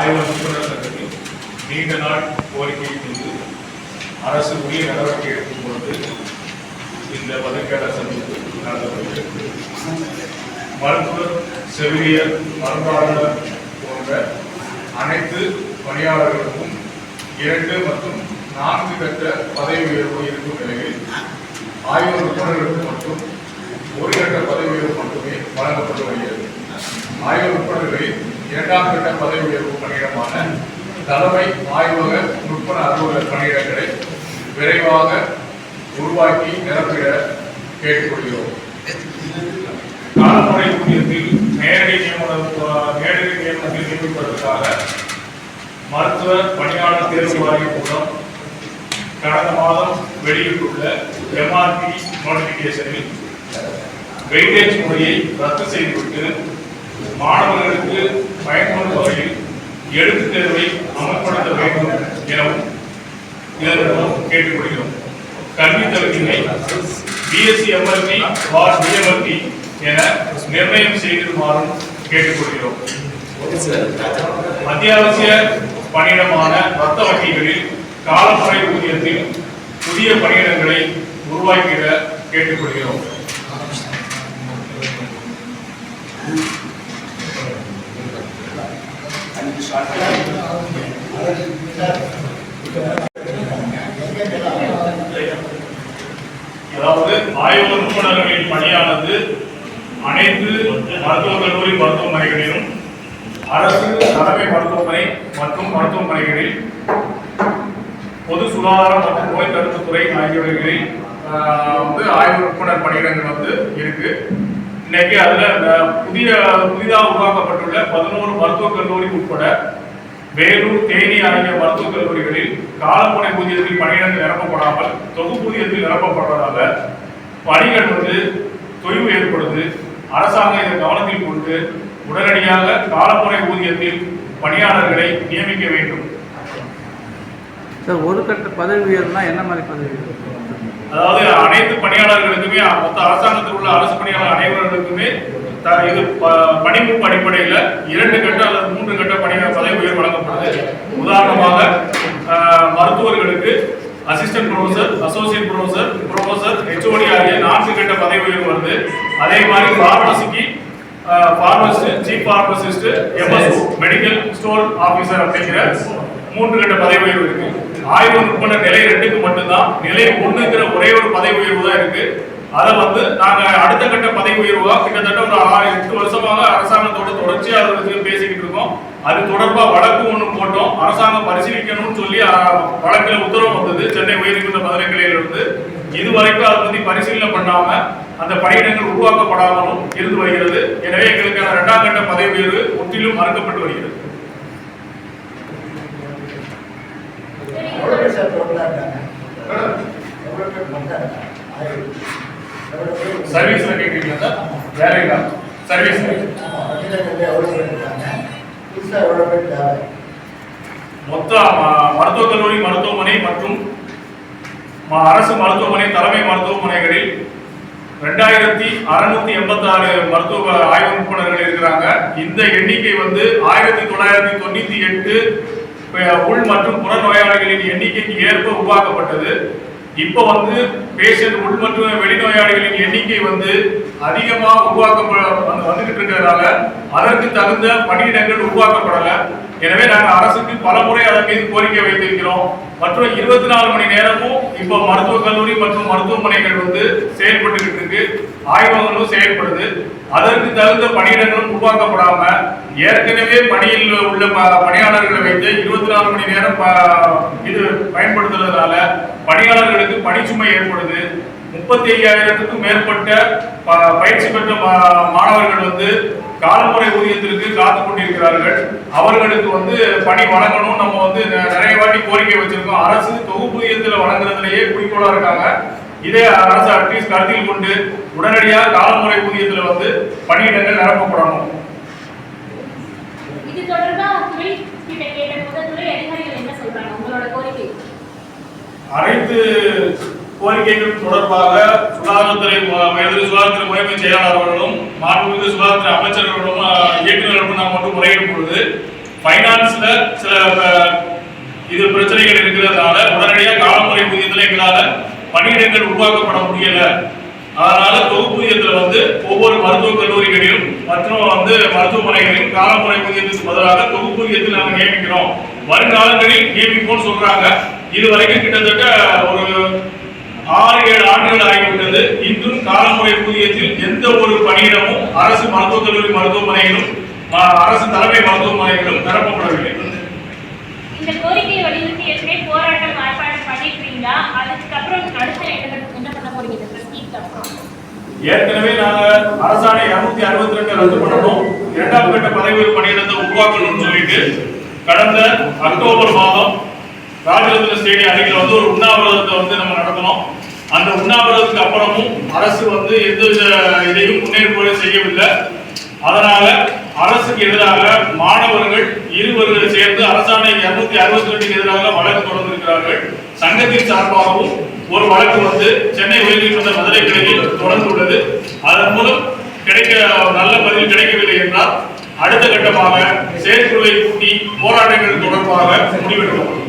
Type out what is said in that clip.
ஆய்வு சங்கத்தில் நீண்ட நாள் கோரிக்கை மீது அரசு உரிய நடவடிக்கை எடுக்கும் பொழுது இந்த பதவிக்கான சந்திப்பு நடத்தப்படுகிறது மருத்துவர் செவிலியர் மருந்தாளர் போன்ற அனைத்து பணியாளர்களுக்கும் இரண்டு மற்றும் நான்கு கட்ட பதவி உயர்வு இருக்கும் நிலையில் ஆய்வு உறுப்பினர்களுக்கு மட்டும் ஒரு கட்ட பதவி உயர்வு மட்டுமே வழங்கப்பட்டு வருகிறது. ஆய்வு உறுப்பினர்களில் இரண்டாம் கட்ட பதவி உயர்வு பணியிடமான தலைமை ஆய்வக நுட்ப அலுவலக பணியிடங்களை விரைவாக உருவாக்கி நிரப்பிட கேட்டுக்கொள்கிறோம். காலமுறை ஊதியத்தில் நேரடி நியமன நேரடி நியமனத்தில் நியமிப்பதற்காக மருத்துவ பணியாளர் தேர்வு வாரியம் மூலம் கடந்த மாதம் வெளியிட்டுள்ள எம்ஆர்பி நோட்டிபிகேஷனில் வெயிட்டேஜ் முறையை ரத்து செய்துவிட்டு மாணவர்களுக்கு பயன்படும் வகையில் எழுத்துத் தேர்வை அமல்படுத்த வேண்டும் எனவும் இதன் மூலம் கேட்டுக்கொள்கிறோம். கல்வி தகுதியினை பிஎஸ்சி எம்எல்டி ஆர் பிஎம்எல்டி என நிர்ணயம் செய்திருமாறும் கேட்டுக்கொள்கிறோம். அத்தியாவசிய பணியிடமான ரத்த வங்கிகளில் காலமுறை ஊதியத்தில் புதிய பணியிடங்களை உருவாக்கிட கேட்டுக்கொள்கிறோம். அதாவது ஆய்வு நிபுணர்களின் பணியானது அனைத்து மருத்துவக் கல்லூரி மருத்துவமனைகளிலும் அரசு தலைமை மருத்துவமனை மற்றும் மருத்துவமனைகளில் பொது சுகாதாரம் மற்றும் நோய் தடுப்புத் துறை ஆகியவைகளில் வந்து ஆய்வு நிபுணர் பணியிடங்கள் வந்து இருக்கு. இன்னைக்கு அதுல புதிய புதிதாக உருவாக்கப்பட்டுள்ள பதினோரு மருத்துவக் கல்லூரி உட்பட வேலூர் தேனி ஆகிய மருத்துவக் கல்லூரிகளில் காலமுனை ஊதியத்தில் பணியிடங்கள் நிரப்பப்படாமல் தொகுப்பூதியத்தில் நிரப்பப்படுறதால பணிகள் வந்து தொய்வு ஏற்படுது. அரசாங்கம் இதை கவனத்தில் கொண்டு உடனடியாக காலமுறை ஊதியத்தில் பணியாளர்களை நியமிக்க வேண்டும். சார் ஒரு கட்ட பதவி உயர்வுனா என்ன மாதிரி பதவி அதாவது அனைத்து பணியாளர்களுக்குமே மொத்த அரசாங்கத்தில் உள்ள அரசு பணியாளர் அனைவர்களுக்குமே த- இது ப- அடிப்படையில் இரண்டு கட்ட அல்லது மூன்று கட்ட பணி பதவி உயர்வு வழங்கப்படுது. உதாரணமாக மருத்துவர்களுக்கு assistant professor associate professor professor HOD ஆகிய நான்கு கட்ட பதவி உயர்வு வருது அதே மாதிரி பார்மசிக்கு pharmacist chief pharmacist MS medical store officer அப்படிங்கிற மூன்று கட்ட பதவி உயர்வு இருக்கு. ஆய்வு நிறுவனர் நிலை ரெண்டுக்கு மட்டும்தான். நிலை ஒண்ணுங்கிற ஒரே ஒரு பதவி உயர்வு தான் இருக்கு. அதை வந்து நாங்க அடுத்த கட்ட பதவி உயர்வா கிட்டத்தட்ட ஒரு ஆறு எட்டு வருஷமாக அரசாங்கத்தோட தொடர்ச்சியா அதை பேசிக்கிட்டு இருக்கோம். அது தொடர்பா வழக்கு ஒண்ணு போட்டோம். அரசாங்கம் பரிசீலிக்கணும்னு சொல்லி அஹ், வழக்குல உத்தரவு வந்தது சென்னை உயர்நீதிமன்ற மதுரை கிளையிலிருந்து இதுவரைக்கும் அதை பத்தி பரிசீலனை பண்ணாம அந்த பணியிடங்கள் உருவாக்கப்படாமலும் இருந்து வருகிறது. எனவே எங்களுக்கான இரண்டாம் கட்ட பதவி உயர்வு முற்றிலும் மறுக்கப்பட்டு வருகிறது. எவ்வளோ பேர் சார் டோட்டலாக இருக்காங்க எவ்வளோ பேர் மொத்தம் சர்வீஸ்ல சார்? வேற சர்வீஸ் எவ்வளோ பேர் இருக்காங்க புதுசாக எவ்வளோ பேர் தேவை மொத்த ம- மருத்துவக் கல்லூரி மருத்துவமனை மற்றும் ம- அரசு மருத்துவமனை தலைமை மருத்துவமனைகளில் ரெண்டாயிரத்தி அறுநூத்தி எண்பத்தி ஆறு மருத்துவ ஆய்வு நிபுணர்கள் இருக்கிறாங்க. இந்த எண்ணிக்கை வந்து ஆயிரத்தி தொள்ளாயிரத்தி தொண்ணூத்தி எட்டு உள் மற்றும் புற நோயாளிகளின் எண்ணிக்கைக்கு ஏற்ப உருவாக்கப்பட்டது. இப்போ வந்து பேஷண்ட் உள் மற்றும் வெளிநோயாளிகளின் எண்ணிக்கை வந்து அதிகமாக உருவாக்கப்பட வந்துகிட்டு இருக்கிறதுனால அதற்கு தகுந்த பணியிடங்கள் உருவாக்கப்படலை. எனவே நாங்கள் அரசுக்கு பல முறை அதன் மீது கோரிக்கை வைத்திருக்கிறோம். மற்றும் இருபத்தி நாலு மணி நேரமும் இப்போ மருத்துவக் கல்லூரி மற்றும் மருத்துவமனைகள் வந்து செயல்பட்டுக்கிட்டு இருக்கு ஆய்வகங்களும் செயல்படுது. அதற்கு தகுந்த பணியிடங்களும் உருவாக்கப்படாம ஏற்கனவே பணியில் உள்ள ப- பணியாளர்களை வைத்து இருபத்தி நாலு மணி நேரம் ப- இது பயன்படுத்துறதுனால பணியாளர்களுக்கு பணிச்சுமை ஏற்படுது. முப்பத்தி ஐயாயிரத்துக்கும் மேற்பட்ட ப- பயிற்சி பெற்ற மா- மாணவர்கள் வந்து காலமுறை ஊதியத்திற்கு காத்து கொண்டிருக்கிறார்கள். அவர்களுக்கு வந்து பணி வழங்கணும் நம்ம வந்து நிறைய வாட்டி கோரிக்கை வச்சிருக்கோம். அரசு தொகுப்பூதியத்தில் வழங்குறதுலயே குறிக்கோளா இருக்காங்க. இதே அரசு அட்லீஸ்ட் கருத்தில் கொண்டு உடனடியாக காலமுறை ஊதியத்தில் வந்து பணியிடங்கள் நிரப்பப்படணும். இது தொடர்பா துறை கிட்ட கேட்ட போது துறை அதிகாரிகள் என்ன சொல்றாங்க உங்களோட கோரிக்கை அனைத்து கோரிக்கைகள் தொடர்பாக சுகாதாரத்துறை மு- சுகாதாரத்துறை முறைமை செயலாளர் அவர்களும் மாண்புமிகு சுகாதாரத்துறை அமைச்சர்களும் இயக்குநர்களும் நாம் வந்து முறையிடும் பொழுது ஃபைனான்ஸ்ல சில இது பிரச்சனைகள் இருக்கிறதுனால உடனடியாக காலமுறை ஊதியத்தில் எங்களால் பணியிடங்கள் உருவாக்கப்பட முடியல. அதனால தொகுப்பூதியத்துல வந்து ஒவ்வொரு மருத்துவக் கல்லூரிகளிலும் மற்றும் வந்து மருத்துவமனைகளிலும் காலமுறை ஊதியத்துக்கு பதிலாக தொகுப்பூதியத்தில் நாங்கள் நியமிக்கிறோம். வருங்காலங்களில் நியமிப்போம்னு சொல்றாங்க. இது வரைக்கும் கிட்டத்தட்ட ஒரு ஆறு ஏழு ஆண்டுகள் ஆகிவிட்டது. இன்றும் காலமுறை ஊதியத்தில் எந்த ஒரு பணியிடமும் அரசு மருத்துவக் கல்லூரி மருத்துவமனையிலும் அரசு தலைமை மருத்துவமனைகளிலும் நிரப்பப்படவில்லை. இந்த கோரிக்கையை வலியுறுத்தி ஏற்கனவே போராட்டம் ஆர்ப்பாட்டம் பண்ணிருக்கீங்களா அதுக்கப்புறம் அடுத்த என்ன என்ன பண்ண போறீங்க? இந்த பிரச்சனைக்கு அப்புறம்? ஏற்கனவே நாங்க அரசாணை இருநூத்தி அறுபத்தி ரெண்டு ரத்து பண்ணணும். இரண்டாம் கட்ட பதவி பணியிடத்தை உருவாக்கணும்னு சொல்லிட்டு கடந்த அக்டோபர் மாதம் ராஜரத்ன ஸ்டேடியம் அருகில் வந்து ஒரு உண்ணாவிரதத்தை வந்து நம்ம நடத்தணும். அந்த உண்ணாவிரதத்துக்கு அப்புறமும் அரசு வந்து எந்த இதையும் முன்னேற்பாடு செய்யவில்லை. அதனால அரசுக்கு எதிராக மாணவர்கள் இருவர்கள் சேர்ந்து அரசாணை இருநூத்தி அறுபத்தி ரெண்டுக்கு எதிராக வழக்கு தொடர்ந்திருக்கிறார்கள். சங்கத்தின் சார்பாகவும் ஒரு வழக்கு வந்து சென்னை உயர்நீதிமன்ற மதுரை கிளையில் தொடர்ந்துள்ளது. அதன் மூலம் கிடைக்க நல்ல பதில் கிடைக்கவில்லை என்றால் அடுத்த கட்டமாக செயற்குழுவை கூட்டி போராட்டங்கள் தொடர்பாக முடிவெடுக்கப்படும்.